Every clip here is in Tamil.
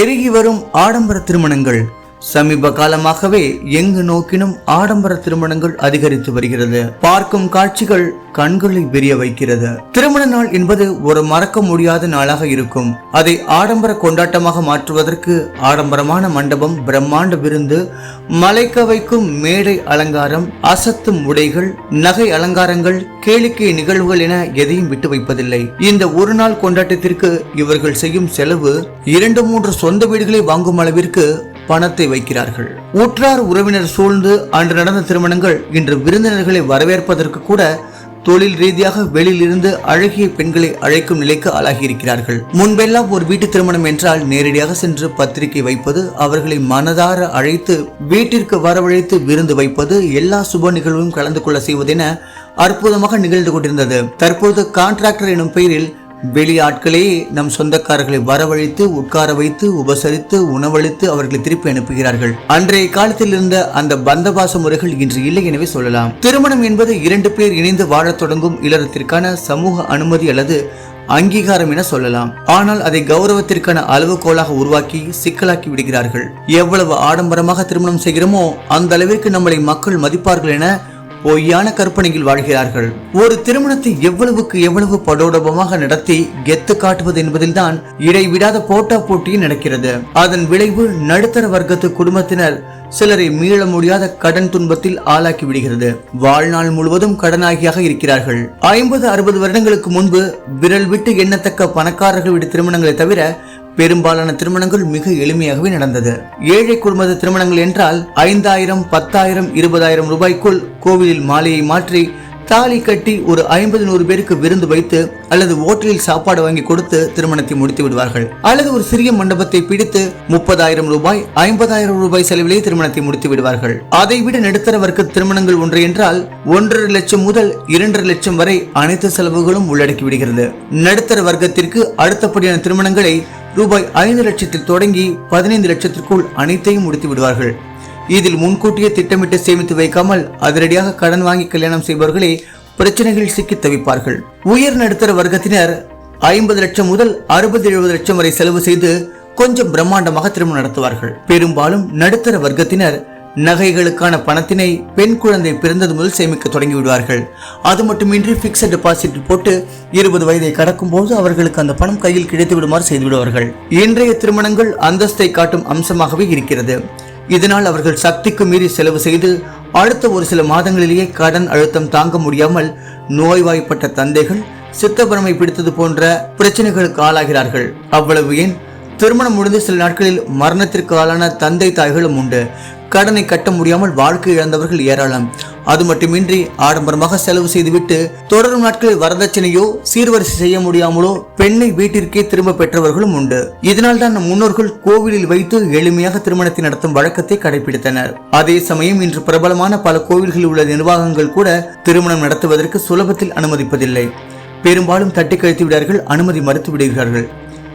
பெருகி வரும் ஆடம்பர திருமணங்கள் சமீப காலமாகவே எங்கு நோக்கினும் ஆடம்பர திருமணங்கள் அதிகரித்து வருகிறது. பார்க்கும் காட்சிகள் கண்களை விரிய வைக்கிறது. திருமண நாள் என்பது ஒரு மறக்க முடியாத நாளாக இருக்கும். அதை ஆடம்பர கொண்டாட்டமாக மாற்றுவதற்கு ஆடம்பரமான மண்டபம் பிரம்மாண்ட விருந்து மலைக்க வைக்கும் மேடை அலங்காரம் அசத்தும் உடைகள் நகை அலங்காரங்கள் கேளிக்கை நிகழ்வுகள் என எதையும் விட்டு வைப்பதில்லை. இந்த ஒரு நாள் கொண்டாட்டத்திற்கு இவர்கள் செய்யும் செலவு இரண்டு மூன்று சொந்த வீடுகளை வாங்கும் அளவிற்கு பணத்தை வைக்கிறார்கள். உற்றார் உறவினர் சூழ்ந்து அன்று நடந்த திருமணங்கள் இன்று விருந்தினர்களை வரவேற்பதற்கு கூட தொழில் ரீதியாக வெளியிலிருந்து அழகிய பெண்களை அழைக்கும் நிலைக்கு ஆளாகியிருக்கிறார்கள். முன்பெல்லாம் ஒரு வீட்டு திருமணம் என்றால் நேரடியாக சென்று பத்திரிகை வைப்பது அவர்களை மனதார அழைத்து வீட்டிற்கு வரவழைத்து விருந்து வைப்பது எல்லா சுப நிகழ்வும் கலந்து கொள்ள செய்வதென அற்புதமாக நிகழ்ந்து கொண்டிருந்தது. தற்போது கான்ட்ராக்டர் எனும் பெயரில் வெளியாட்களே நம் சொந்தக்காரர்களை வரவழைத்து உட்கார வைத்து உபசரித்து உணவளித்து அவர்களை திருப்பி அனுப்புகிறார்கள். அன்றைய காலத்தில் இருந்த அந்த பந்தபாச முறைகள் இன்று இல்லை எனவே சொல்லலாம். திருமணம் என்பது இரண்டு பேர் இணைந்து வாழத் தொடங்கும் இல்லறத்திற்கான சமூக அனுமதி அல்லது அங்கீகாரம் என சொல்லலாம். ஆனால் அதை கௌரவத்திற்கான அளவுகோலாக உருவாக்கி சிக்கலாக்கி விடுகிறார்கள். எவ்வளவு ஆடம்பரமாக திருமணம் செய்கிறோமோ அந்த அளவிற்கு நம்மளை மக்கள் மதிப்பார்கள் என பொய்யான கற்பனையில் வாழ்கிறார்கள். ஒரு திருமணத்தை எவ்வளவுக்கு எவ்வளவு படோடபமாக நடத்தி கெத்து காட்டுவது என்பதில்தான் இடைவிடாத போட்டா போட்டி நடக்கிறது. அதன் விளைவு நடுத்தர வர்க்கத்து குடும்பத்தினர் சிலரை மீள முடியாத கடன் துன்பத்தில் ஆளாக்கி விடுகிறது. வாழ்நாள் முழுவதும் கடனாகியாக இருக்கிறார்கள். ஐம்பது அறுபது வருடங்களுக்கு முன்பு விரல் விட்டு எண்ணத்தக்க பணக்காரர்கள் வீடு திருமணங்களை தவிர பெரும்பாலான திருமணங்கள் மிக எளிமையாகவே நடந்தது. ஏழை குடும்பத்து திருமணங்கள் என்றால் ஐந்தாயிரம் பத்தாயிரம் இருபதாயிரம் ரூபாய்க்குள் கோவிலில் மாலையை மாற்றி தாலி கட்டி ஒரு ஐம்பது நூறு பேருக்கு விருந்து வைத்து அல்லது ஓட்டலில் சாப்பாடு வாங்கி கொடுத்து திருமணத்தை முடித்து விடுவார்கள். அல்லது ஒரு சிறிய மண்டபத்தை பிடித்து முப்பதாயிரம் ரூபாய் ஐம்பதாயிரம் ரூபாய் செலவிலே திருமணத்தை முடித்து விடுவார்கள். அதை விட நடுத்தர வர்க்க திருமணங்கள் ஒன்று என்றால் ஒன்றரை லட்சம் முதல் இரண்டரை லட்சம் வரை அனைத்து செலவுகளும் உள்ளடக்கி விடுகிறது. நடுத்தர வர்க்கத்திற்கு அடுத்தபடியான திருமணங்களை ரூபாய் ஐந்து லட்சத்தில் தொடங்கி பதினைந்து லட்சத்திற்குள் அனைத்தையும் முடித்து விடுவார்கள். இதில் முன்கூட்டியே திட்டமிட்டு சேமித்து வைக்காமல் அதிரடியாக கடன் வாங்கி கல்யாணம் செய்பவர்களே பிரச்சனைகளில் சிக்கி தவிப்பார்கள். உயர் நடுத்தர வர்க்கத்தினர் ஐம்பது லட்சம் முதல் அறுபது எழுபது லட்சம் வரை செலவு செய்து கொஞ்சம் பிரம்மாண்டமாக திருமணம் நடத்துவார்கள். பெரும்பாலும் நடுத்தர வர்க்கத்தினர் நகைகளுக்கான பணத்தினை பெண் குழந்தை பிறந்தது முதல் சேமிக்க தொடங்கி விடுவார்கள் அது மட்டுமின்றி பிக்சட் டெபாசிட் போட்டு இருபது வயதை கடக்கும் போது அவர்களுக்கு அந்த பணம் கையில் கிடைத்து விடுமாறு செய்து விடுவார்கள். இன்றைய திருமணங்கள் அந்தஸ்தை காட்டும் அம்சமாகவே இருக்கிறது. இதனால் அவர்கள் சக்திக்கு மீறி செலவு செய்து அடுத்த ஒரு சில மாதங்களிலேயே கடன் அழுத்தம் தாங்க முடியாமல் நோய்வாய்ப்பட்ட தந்தைகள் சித்தபரமை பிடித்தது போன்ற பிரச்சனைகளுக்கு ஆளாகிறார்கள். அவ்வளவு ஏன்? திருமணம் முடிந்து சில நாட்களில் மரணத்திற்கு ஆளான தந்தை தாய்களும் உண்டு. கடனை கட்ட முடியாமல் வாழ்க்கை இழந்தவர்கள் ஏராளம். அது மட்டுமின்றி ஆடம்பரமாக செலவு செய்துவிட்டு தொடரும் நாட்களில் வரதட்சணையோ சீர்வரிசை செய்ய முடியாமலோ பெண்ணை வீட்டிற்கே திரும்ப பெற்றவர்களும் உண்டு. இதனால் தான் நம் முன்னோர்கள் கோவிலில் வைத்து எளிமையாக திருமணத்தை நடத்தும் வழக்கத்தை கடைபிடித்தனர். அதே சமயம் இன்று பிரபலமான பல கோவில்களில் உள்ள நிர்வாகங்கள் கூட திருமணம் நடத்துவதற்கு சுலபத்தில் அனுமதிப்பதில்லை. பெரும்பாலும் தட்டி கழித்து விடார்கள் அனுமதி மறுத்து விடுகிறார்கள்.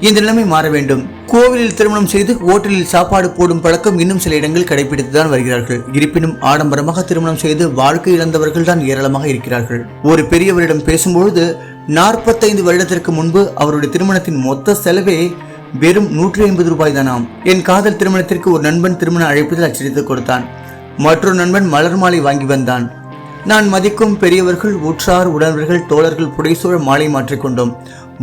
இந்த நிலைமை மாற வேண்டும். கோவிலில் திருமணம் செய்து ஓட்டலில் சாப்பாடு போடும் பழக்கம் இன்னும் சில இடங்கள் கடைபிடித்துதான் வருகிறார்கள். இருப்பினும் ஆடம்பரமாக திருமணம் செய்து வாழ்க்கை இழந்தவர்கள் தான் ஏராளமாக இருக்கிறார்கள். ஒரு பெரியவரிடம் பேசும்பொழுது நாற்பத்தைந்து வருடத்திற்கு முன்பு அவருடைய திருமணத்தின் மொத்த செலவே வெறும் நூற்றி ஐம்பது ரூபாய் தானாம் என் காதல் திருமணத்திற்கு ஒரு நண்பன் திருமண அழைப்பதில் அச்சடித்து கொடுத்தான். மற்றொரு நண்பன் மலர் மாலை வாங்கி வந்தான். நான் மதிக்கும் பெரியவர்கள் உற்றார் உடனவர்கள் தோழர்கள் புடைசூழ மாலை மாற்றிக்கொண்டோம்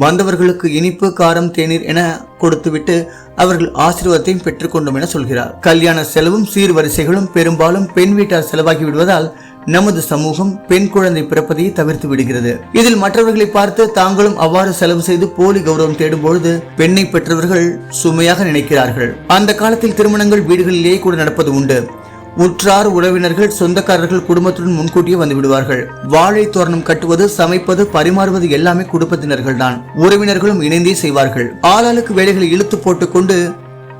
வந்தவர்களுக்கு இனிப்பு காரம் தேநீர் என கொடுத்துவிட்டு அவர்கள் ஆசீர்வாதத்தையும் பெற்றுக்கொண்டோம் என சொல்கிறார். கல்யாண செலவும் சீர்வரிசைகளும் பெரும்பாலும் பெண் வீட்டார் செலவாகி விடுவதால் நமது சமூகம் பெண் குழந்தை பிறப்பதையே தவிர்த்து விடுகிறது. இதில் மற்றவர்களை பார்த்து தாங்களும் அவ்வாறு செலவு செய்து போலி கௌரவம் தேடும் பொழுது பெண்ணை பெற்றவர்கள் சுமையாக நினைக்கிறார்கள். அந்த காலத்தில் திருமணங்கள் வீடுகளிலேயே கூட நடப்பது உண்டு. உற்றார் உறவினர்கள் சொந்தக்காரர்கள் குடும்பத்துடன் முன்கூட்டியே வந்து விடுவார்கள். வாழை தோரணம் கட்டுவது சமைப்பது பரிமாறுவது எல்லாமே குடும்பத்தினர்கள் தான் உறவினர்களும் இணைந்தே செய்வார்கள். ஆளாளுக்கு வேலைகளை இழுத்து போட்டுக்கொண்டு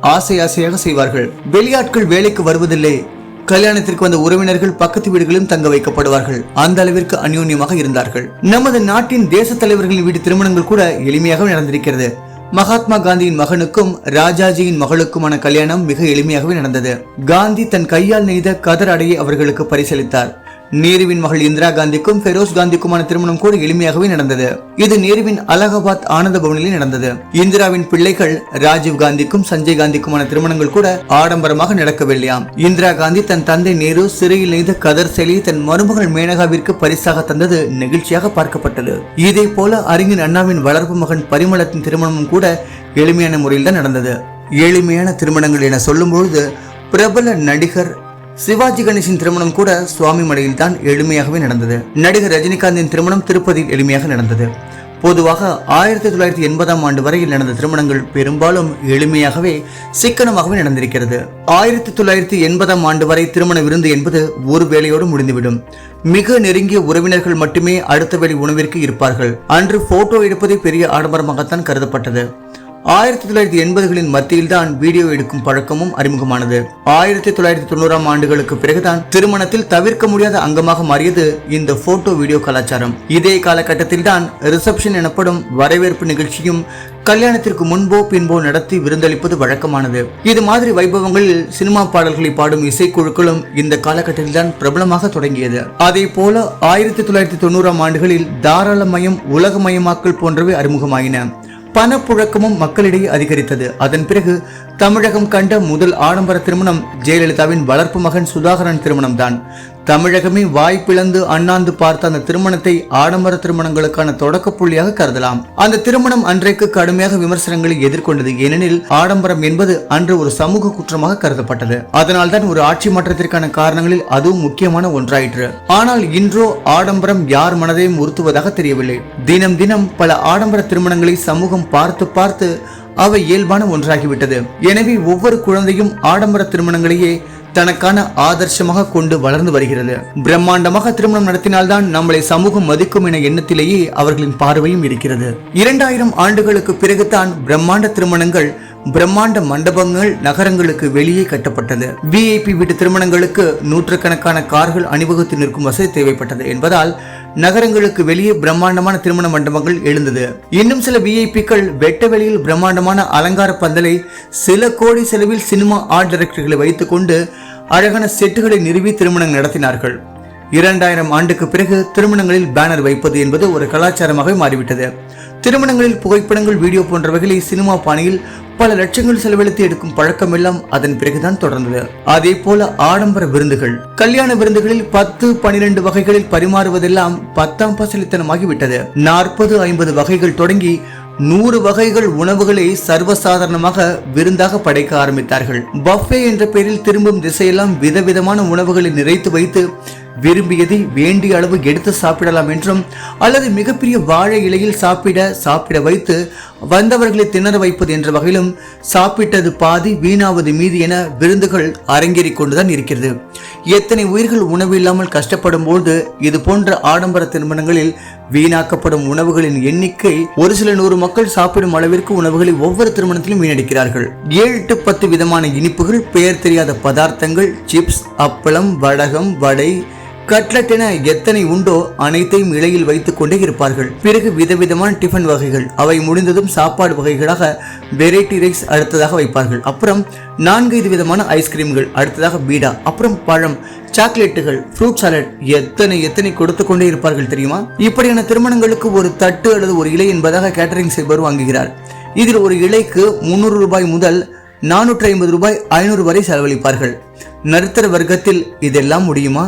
ஆசை ஆசையாக செய்வார்கள். வெளியாட்கள் வேலைக்கு வருவதில்லை. கல்யாணத்திற்கு வந்த உறவினர்கள் பக்கத்து வீடுகளிலும் தங்க வைக்கப்படுவார்கள். அந்த அளவிற்கு அந்யோன்யமாக இருந்தார்கள். நமது நாட்டின் தேச தலைவர்களின் வீட்டு திருமணங்கள் கூட எளிமையாக நடந்திருக்கிறது. மகாத்மா காந்தியின் மகனுக்கும் ராஜாஜியின் மகளுக்குமான கல்யாணம் மிக எளிமையாகவே நடந்தது. காந்தி தன் கையால் நெய்த கதர் அடையை அவர்களுக்கு பரிசளித்தார். நேருவின் மகள் இந்திரா காந்திக்கும் பெரோஸ் காந்திக்குமான திருமணம் கூட எளிமையாகவே நடந்தது. இது நேருவின் அலகாபாத் ஆனந்த பவனில் நடந்தது. இந்திராவின் பிள்ளைகள் ராஜீவ் காந்திக்கும் சஞ்சய் காந்திக்குமான திருமணங்கள் கூட ஆடம்பரமாக நடக்கவில்லையாம். இந்திரா காந்தி தன் தந்தை நேரு சிறையில் நெய்த கதர் செயலி தன் மருமகள் மேனகாவிற்கு பரிசாக தந்தது நெகிழ்ச்சியாக பார்க்கப்பட்டது. இதே போல அறிஞர் அண்ணாவின் வளர்ப்பு மகன் பரிமளத்தின் திருமணமும் கூட எளிமையான முறையில் தான் நடந்தது. எளிமையான திருமணங்கள் என சொல்லும்பொழுது பிரபல நடிகர் சிவாஜி கணேசின் திருமணம் கூட சுவாமி மலையில் தான் எளிமையாகவே நடந்தது. நடிகர் ரஜினிகாந்தின் திருமணம் திருப்பதியில் எளிமையாக நடந்தது. பொதுவாக ஆயிரத்தி தொள்ளாயிரத்தி எண்பதாம் ஆண்டு வரையில் நடந்த திருமணங்கள் பெரும்பாலும் எளிமையாகவே சிக்கனமாகவே நடந்திருக்கிறது. ஆயிரத்தி தொள்ளாயிரத்தி எண்பதாம் ஆண்டு வரை திருமண விருந்து என்பது ஒரு வேலையோடு முடிந்துவிடும். மிக நெருங்கிய உறவினர்கள் மட்டுமே அடுத்த வேலை உணவிற்கு இருப்பார்கள். அன்று போட்டோ எடுப்பதே பெரிய ஆடம்பரமாகத்தான் கருதப்பட்டது. ஆயிரத்தி தொள்ளாயிரத்தி எண்பதுகளின் மத்தியில் தான் வீடியோ எடுக்கும் பழக்கமும் அறிமுகமானது. ஆயிரத்தி தொள்ளாயிரத்தி தொண்ணூறாம் ஆண்டுகளுக்கு பிறகுதான் திருமணத்தில் தவிர்க்க முடியாத அங்கமாக மாறியது இந்த போட்டோ வீடியோ கலாச்சாரம். இதே காலகட்டத்தில் தான் ரிசப்ஷன் எனப்படும் வரவேற்பு நிகழ்ச்சியும் கல்யாணத்திற்கு முன்போ பின்போ நடத்தி விருந்தளிப்பது வழக்கமானது. இது மாதிரி வைபவங்களில் சினிமா பாடல்களை பாடும் இசைக்குழுக்களும் இந்த காலகட்டத்தில் தான் பிரபலமாக தொடங்கியது. அதே போல ஆயிரத்தி தொள்ளாயிரத்தி தொண்ணூறாம் ஆண்டுகளில் தாராளமயம் உலகமயமாக்கல் போன்றவை அறிமுகமாயின. பணப்புழக்கமும் மக்களிடையே அதிகரித்தது. அதன் பிறகு தமிழகம் கண்ட முதல் ஆடம்பர திருமணம் ஜெயலலிதாவின் வளர்ப்பு மகன் சுதாகரன் திருமணம் தான் தமிழகமே வாய் அண்ணாந்து பார்த்த அந்த திருமணத்தை ஆடம்பர திருமணங்களுக்கான தொடக்க புள்ளியாக கருதலாம். அந்த திருமணம் அன்றைக்கு கடுமையாக விமர்சனங்களை எதிர்கொண்டது ஏனெனில் ஆடம்பரம் என்பது அன்று ஒரு சமூக குற்றமாக கருதப்பட்டது. அதனால் தான் ஒரு ஆட்சி மாற்றத்திற்கான காரணங்களில் அதுவும் முக்கியமான ஒன்றாயிற்று. ஆனால் இன்றோ ஆடம்பரம் யார் மனதையும் உறுத்துவதாக தெரியவில்லை. தினம் தினம் பல ஆடம்பர திருமணங்களை சமூகம் பார்த்து பார்த்து அவை இயல்பான ஒன்றாகிவிட்டது. எனவே ஒவ்வொரு குழந்தையும் ஆடம்பர திருமணங்களையே தனக்கான ஆதர்சமாக கொண்டு வளர்ந்து வருகிறது. பிரம்மாண்டமாக திருமணம் நடத்தினால்தான் நம்மளை சமூகம் மதிக்கும் என எண்ணத்திலேயே அவர்களின் பார்வையும் இருக்கிறது. இரண்டாயிரம் ஆண்டுகளுக்கு பிறகுதான் பிரம்மாண்ட திருமணங்கள் பிரம்மாண்ட மண்டபங்கள் நகரங்களுக்கு வெளியே கட்டப்பட்டது. விஐபி வீட்டு திருமணங்களுக்கு நூற்றுக்கணக்கான கார்கள் அணிவகுத்து நிற்கும் வசதி தேவைப்பட்டது என்பதால் நகரங்களுக்கு வெளியே பிரம்மாண்டமான திருமண மண்டபங்கள் எழுந்தது. இன்னும் சில விஐபிக்கள் வெட்ட வெளியில் பிரம்மாண்டமான அலங்கார பந்தலை சில கோடி செலவில் சினிமா ஆர்ட் டைரக்டர்களை வைத்துக்கொண்டு அழகான செட்டுகளை நிறுவி திருமணம் நடத்தினார்கள். இரண்டாயிரம் ஆண்டுக்கு பிறகு திருமணங்களில் பேனர் வைப்பது என்பது ஒரு கலாச்சாரமாக மாறிவிட்டது. திருமணங்களில் புகைப்படங்கள் வீடியோ போன்றவைகளை சினிமா பாணியில் பல லட்சங்கள் செலவழித்து எடுக்கும் பழக்கம் எல்லாம் அதன் பிறகுதான் தொடர்ந்தது. அதே போல ஆடம்பர விருந்துகள் கல்யாண விருந்துகளில் பத்து பனிரெண்டு வகைகளில் பரிமாறுவதெல்லாம் பத்தாம் பசலித்தனமாகி விட்டது நாற்பது ஐம்பது வகைகள் தொடங்கி நூறு வகைகள் உணவுகளை சர்வசாதாரணமாக விருந்தாக படைக்க ஆரம்பித்தார்கள். பஃபே என்ற பெயரில் திரும்பும் திசையெல்லாம் விதவிதமான உணவுகளை நிறைத்து வைத்து விரும்பியதை வேண்டிய அளவு எடுத்து சாப்பிடலாம் என்றும் அல்லது மிகப்பெரிய வாழை இலையில் சாப்பிட சாப்பிட வைத்து வந்தவர்களை திணற வைப்பது என்ற வகையிலும் சாப்பிட்டது பாதி வீணாவது மீது என விருந்துகள் அரங்கேறிக் கொண்டுதான் இருக்கிறது. எத்தனை உயிர்கள் உணவு இல்லாமல் கஷ்டப்படும் போது இது போன்ற ஆடம்பர திருமணங்களில் வீணாக்கப்படும் உணவுகளின் எண்ணிக்கை ஒரு சில நூறு மக்கள் சாப்பிடும் அளவிற்கு உணவுகளை ஒவ்வொரு திருமணத்திலும் வீணடிக்கிறார்கள். ஏழு டு பத்து விதமான இனிப்புகள் பெயர் தெரியாத பதார்த்தங்கள் சிப்ஸ் அப்பளம் வடகம் வடை கட்லட் என எத்தனை உண்டோ அனைத்தையும் இலையில் வைத்துக் கொண்டே இருப்பார்கள். பிறகு விதவிதமான டிஃபன் வகைகள் அவை முடிந்ததும் சாப்பாடு வகைகளாக வெரைட்டி ரைஸ் அடுத்ததாக வைப்பார்கள். அப்புறம் நான்கைந்து விதமான ஐஸ்கிரீம்கள் அடுத்ததாக பீடா அப்புறம் பழம் சாக்லேட்டுகள் ஃப்ரூட் சாலட் எத்தனை எத்தனை கொடுத்து கொண்டே இருப்பார்கள் தெரியுமா? இப்படியான திருமணங்களுக்கு ஒரு தட்டு அல்லது ஒரு இலை என்பதாக கேட்டரிங் செய்பவர் வாங்குகிறார். இதில் ஒரு இலைக்கு முன்னூறு ரூபாய் முதல் நானூற்றி ஐம்பது ரூபாய் ஐநூறு வரை செலவழிப்பார்கள். நடுத்தர வர்க்கத்தில் இதெல்லாம் முடியுமா?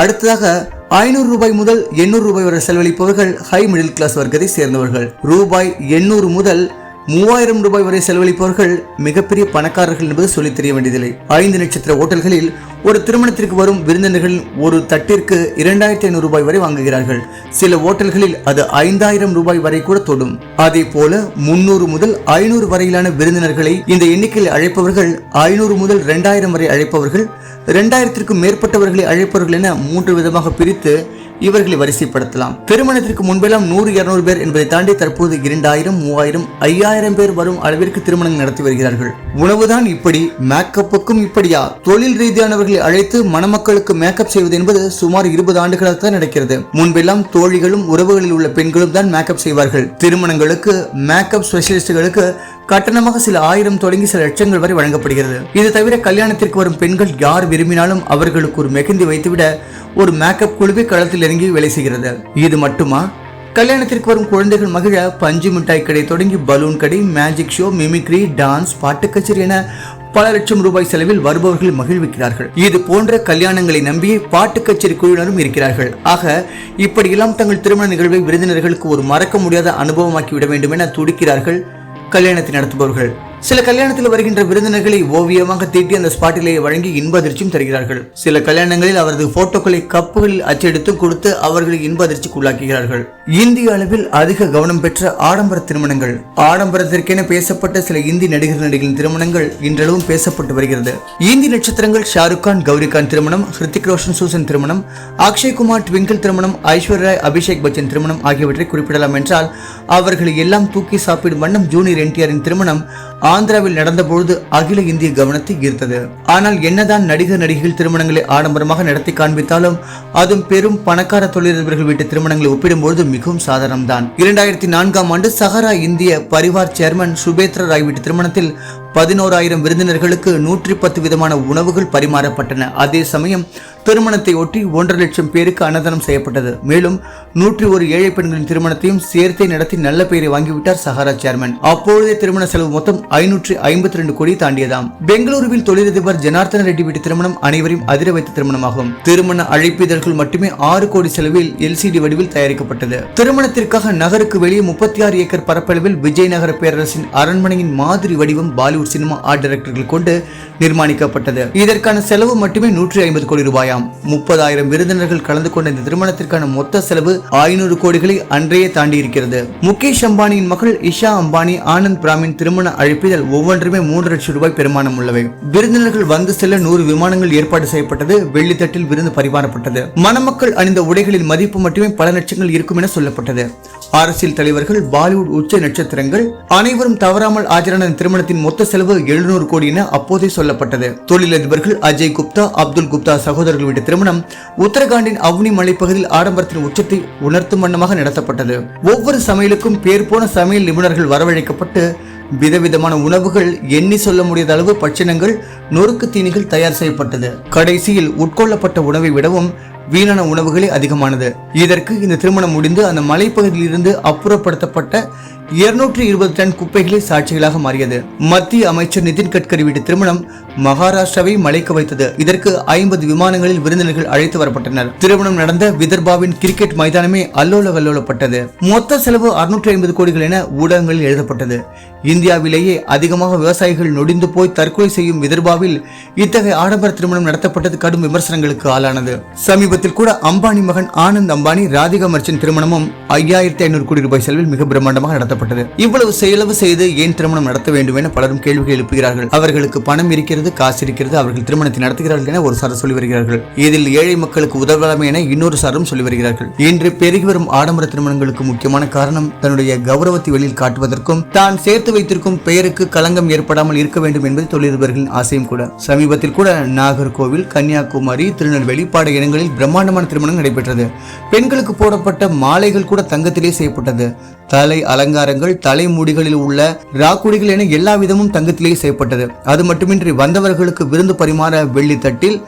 அடுத்ததாக ஐநூறு ரூபாய் முதல் எண்ணூறு ரூபாய் வரை செலவழிப்பவர்கள் ஹை மிடில் கிளாஸ் வர்க்கத்தை சேர்ந்தவர்கள். ரூபாய் எண்ணூறு முதல் மூவாயிரம் ரூபாய் வரை செலவழிப்பவர்கள் மிகப்பெரிய பணக்காரர்கள் என்பது சொல்லித் தெரிய வேண்டியதில்லை. ஐந்து நட்சத்திர ஓட்டல்களில் ஒரு திருமணத்திற்கு வரும் விருந்தினர்கள் ஒரு தட்டிற்கு இரண்டாயிரத்தி ஐநூறு ரூபாய் வரை வாங்குகிறார்கள். சில ஓட்டல்களில் அது ஐந்தாயிரம் ரூபாய் வரை கூட தொடும். அதே போல முன்னூறு முதல் ஐநூறு வரையிலான விருந்தினர்களை இந்த எண்ணிக்கையில் அழைப்பவர்கள் ஐநூறு முதல் இரண்டாயிரம் வரை அழைப்பவர்கள் இரண்டாயிரத்திற்கும் மேற்பட்டவர்களை அழைப்பவர்கள் என மூன்று விதமாக பிரித்து இவர்களை வரிசைப்படுத்தலாம். திருமணத்திற்கு முன்பெல்லாம் நூறு இருநூறு பேர் என்பதை தாண்டி தற்போது இரண்டாயிரம் மூவாயிரம் ஐயாயிரம் பேர் வரும் அளவிற்கு திருமணம் நடத்தி வருகிறார்கள். உணவுதான் இப்படி மேக்கப்புக்கும் இப்படியா? தொழில் ரீதியானவர்களை அழைத்து மணமக்களுக்கு மேக்கப் செய்வது என்பது சுமார் இருபது ஆண்டுகளாக தான் நடக்கிறது. முன்பெல்லாம் தோழிகளும் உறவுகளில் உள்ள பெண்களும் தான் மேக்கப் செய்வார்கள். திருமணங்களுக்கு மேக்கப் ஸ்பெஷலிஸ்டுகளுக்கு கட்டணமாக சில ஆயிரம் தொடங்கி சில லட்சங்கள் வரை வழங்கப்படுகிறது. இது தவிர கல்யாணத்திற்கு வரும் பெண்கள் யார் விரும்பினாலும் அவர்களுக்கு ஒரு மெகந்தி வைத்துவிட ஒரு மேக்கப் குழுவே களத்தில் இறங்கி வேலை செய்கிறது. இது மட்டுமா? கல்யாணத்திற்கு வரும் குழந்தைகள் மகிழ பஞ்சு மிட்டாய் கடை தொடங்கி பலூன் கடை மேஜிக் ஷோ மிமிக்ரி டான்ஸ் பாட்டு கச்சேரி என பல லட்சம் ரூபாய் செலவில் வருபவர்கள் மகிழ்விக்கிறார்கள். இது போன்ற கல்யாணங்களை நம்பி பாட்டு கச்சேரி குழுவினரும் இருக்கிறார்கள். ஆக இப்படியெல்லாம் தங்கள் திருமண நிகழ்வை விருந்தினர்களுக்கு ஒரு மறக்க முடியாத அனுபவமாக்கி விட வேண்டும் என துடிக்கிறார்கள் கல்யாணத்தை நடத்துபவர்கள். சில கல்யாணத்தில் வருகின்ற விருந்தினர்களை ஓவியமாக தீட்டி அந்த ஸ்பாட்டிலேயே வழங்கி இன்ப அதிர்ச்சியும் தருகிறார்கள். சில கல்யாணங்களில் அவரது போட்டோக்களை கப்புகளில் அச்செடுத்து கொடுத்து அவர்களை இன்ப அதிர்ச்சிக்குள்ளாக்குகிறார்கள். இந்திய அளவில் அதிக கவனம் பெற்ற ஆடம்பர திருமணங்கள். ஆடம்பரத்திற்கென பேசப்பட்ட சில இந்தி நடிகர் நடிகளின் திருமணங்கள் இன்றளவும் பேசப்பட்டு வருகிறது. இந்தி நட்சத்திரங்கள் ஷாருக் கான் கௌரி கான் திருமணம் ஹிருத்திக் ரோஷன் சூசன் திருமணம் அக்ஷய் குமார் ட்விங்கிள் திருமணம் ஐஸ்வர்யா ராய் அபிஷேக் பச்சன் திருமணம் ஆகியவற்றை குறிப்பிடலாம் என்றால் அவர்களை எல்லாம் தூக்கி சாப்பிடும் வண்ணம் ஜூனியர் என்டிஆரின் திருமணம் ஆந்திராவில் நடந்தபொழுது அகில இந்திய கவனத்தை ஈர்த்தது. ஆனால் என்னதான் நடிகர் நடிகைகள் திருமணங்களை ஆடம்பரமாக நடத்தி காண்பித்தாலும் அதுவும் பெரும் பணக்கார தொழிலதிபர்கள் வீட்டு திருமணங்களை ஒப்பிடும்போது மிகவும் சாதாரணம்தான். இரண்டாயிரத்தி நான்காம் ஆண்டு சஹரா இந்திய பரிவார் சேர்மன் சுபேத்ரா ராய் வீட்டு திருமணத்தில் பதினோராயிரம் விருந்தினர்களுக்கு நூற்றி பத்து விதமான உணவுகள் பரிமாறப்பட்டன. அதே சமயம் திருமணத்தை ஒட்டி ஒன்றரை லட்சம் பேருக்கு அன்னதானம் செய்யப்பட்டது. மேலும் நூற்றி ஒரு ஏழை பெண்களின் திருமணத்தையும் சேர்த்தே நடத்தி நல்ல பெயரை வாங்கிவிட்டார் சஹாரா சேர்மன். அப்பொழுதே திருமண செலவு மொத்தம் ஐநூற்றி ஐம்பத்தி ரெண்டு கோடி தாண்டியதாம். பெங்களூருவில் தொழிலதிபர் ஜனார்த்தன ரெட்டி வீட்டு திருமணம் அனைவரையும் அதிர வைத்த திருமணமாகும். திருமண அழைப்பிதழ்கள் மட்டுமே ஆறு கோடி செலவில் எல்சிடி வடிவில் தயாரிக்கப்பட்டது. திருமணத்திற்காக நகருக்கு வெளியே முப்பத்தி ஆறு ஏக்கர் பரப்பளவில் விஜயநகர பேரரசின் அரண்மனையின் மாதிரி வடிவம் பாலிவுட் சினிமா ஆர்ட் டைரக்டர்கள் கொண்டு நிர்மாணிக்கப்பட்டது. இதற்கான செலவு மட்டுமே நூற்றி ஐம்பது கோடி ரூபாயாம் முப்பதாயிரம் விருந்தினர்கள் கலந்து கொண்ட இந்த திருமணத்திற்கான மொத்த செலவு ஐநூறு கோடிகளை அன்றையே தாண்டி இருக்கிறது முகேஷ் அம்பானியின் மகள் இஷா அம்பானி ஆனந்த் பிராமின் திருமண அழைப்பிதழ் ஒவ்வொன்றுமே மூன்று லட்சம் ரூபாய் பெருமானம் உள்ளவை. விருந்தினர்கள் வந்து செல்ல நூறு விமானங்கள் ஏற்பாடு செய்யப்பட்டது வெள்ளித்தட்டில் விருந்து பரிமாறப்பட்டது. மணமக்கள் அணிந்த உடைகளின் மதிப்பு மட்டுமே பல லட்சங்கள் இருக்கும் என சொல்லப்பட்டது. அரசியல் தலைவர்கள் பாலிவுட் உச்ச நட்சத்திரங்கள் அனைவரும் தவறாமல் ஆஜரான திருமணத்தின் மொத்த செலவு எழுநூறு கோடி என அப்போதே சொல்லப்பட்டது. தொழிலதிபர்கள் அஜய் குப்தா அப்துல் குப்தா சகோதரர்கள் வீட்டு திருமணம் உத்தரகாண்டின் அவ்னி மலைப்பகுதியில் ஆடம்பரத்தின் உச்சத்தை உணர்த்தும் வண்ணமாக நடத்தப்பட்டது. ஒவ்வொரு சமையலுக்கும் பேர் போன சமையல் நிபுணர்கள் வரவழைக்கப்பட்டு விதவிதமான உணவுகள் எண்ணி சொல்ல முடியாத அளவு பட்சணங்கள் நொறுக்கு தீனிகள் தயார் செய்யப்பட்டது. கடைசியில் உட்கொள்ளப்பட்ட உணவை விடவும் வீணான உணவுகளே அதிகமானது. இதற்கு இந்த திருமணம் முடிந்து அந்த மலைப்பகுதியில் இருந்து அப்புறப்படுத்தப்பட்ட இருநூற்றி இருபது டன் குப்பைகளே சாட்சிகளாக மாறியது. மத்திய அமைச்சர் நிதின் கட்கரி வீட்டு திருமணம் மகாராஷ்டிராவை மலைக்க வைத்தது. இதற்கு ஐம்பது விமானங்களில் விருந்தினர்கள் அழைத்து வரப்பட்டனர். திருமணம் நடந்த விதர்பாவின் கிரிக்கெட் மைதானமே அல்லோல கல்லோலப்பட்டது மொத்த செலவு அறுநூற்றி ஐம்பது கோடிகள் என ஊடகங்களில் எழுதப்பட்டது. இந்தியாவிலேயே அதிகமாக விவசாயிகள் நொடிந்து போய் தற்கொலை செய்யும் விதர்பாவில் இத்தகைய ஆடம்பர திருமணம் நடத்தப்பட்டது கடும் விமர்சனங்களுக்கு ஆளானது. சமீப சமீபத்தில் கூட அம்பானி மகன் ஆனந்த் அம்பானி ராதிகா மர்ச்சன் திருமணமும் ஐயாயிரத்தி ஐநூறு கோடி ரூபாய் செலவில் மிக பிரம்மாண்டமாக நடத்தப்பட்டது. இவ்வளவு செலவு செய்து ஏன் திருமணம் நடத்த வேண்டும் என பலரும் கேள்விகள் எழுப்புகிறார்கள். அவர்களுக்கு பணம் இருக்கிறது காசு இருக்கிறது அவர்கள் திருமணத்தை நடத்துகிறார்கள் என ஒரு சார் சொல்லி வருகிறார்கள். இதில் ஏழை மக்களுக்கு உதவலாம் என இன்னொரு சாரும் சொல்லி வருகிறார்கள். இன்று பெருகி வரும் ஆடம்பர திருமணங்களுக்கு முக்கியமான காரணம் தன்னுடைய கௌரவத்தை வெளியில் காட்டுவதற்கும் தான் சேர்த்து வைத்திருக்கும் பெயருக்கு களங்கம் ஏற்படாமல் இருக்க வேண்டும் என்பது தொழிலதிபர்களின் ஆசையும் கூட. சமீபத்தில் கூட நாகர்கோவில் கன்னியாகுமரி திருநெல்வேலி பாட இடங்களில் பிரம்மாண்டமான திருமணம் நடைபெற்றது. பெண்களுக்கு போடப்பட்ட மாலைகள் கூட தங்கத்திலே செய்யப்பட்டது. தலை அலங்காரங்கள் தலைமுடிகளில் உள்ள ராக்குடிகள் என எல்லா விதமும் தங்கத்திலே செய்யப்பட்டது. அது மட்டுமின்றி வந்தவர்களுக்கு விருந்து பரிமாற வெள்ளி தட்டில்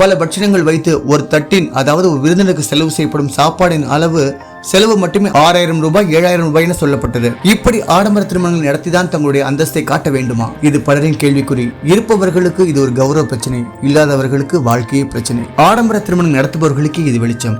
பல பட்சணங்கள் வைத்து ஒரு தட்டின் அதாவது ஒரு விருந்தினருக்கு செலவு செய்யப்படும் சாப்பாடின் அளவு செலவு மட்டுமே ஆறாயிரம் ரூபாய் ஏழாயிரம் ரூபாய் என சொல்லப்பட்டது. இப்படி ஆடம்பர திருமணங்கள் நடத்திதான் தங்களுடைய அந்தஸ்தை காட்ட வேண்டுமா? இது பலரின் கேள்விக்குறி. இருப்பவர்களுக்கு இது ஒரு கௌரவ பிரச்சனை இல்லாதவர்களுக்கு வாழ்க்கையே பிரச்சனை. ஆடம்பர திருமணம் நடத்துபவர்களுக்கு இது வெளிச்சம்.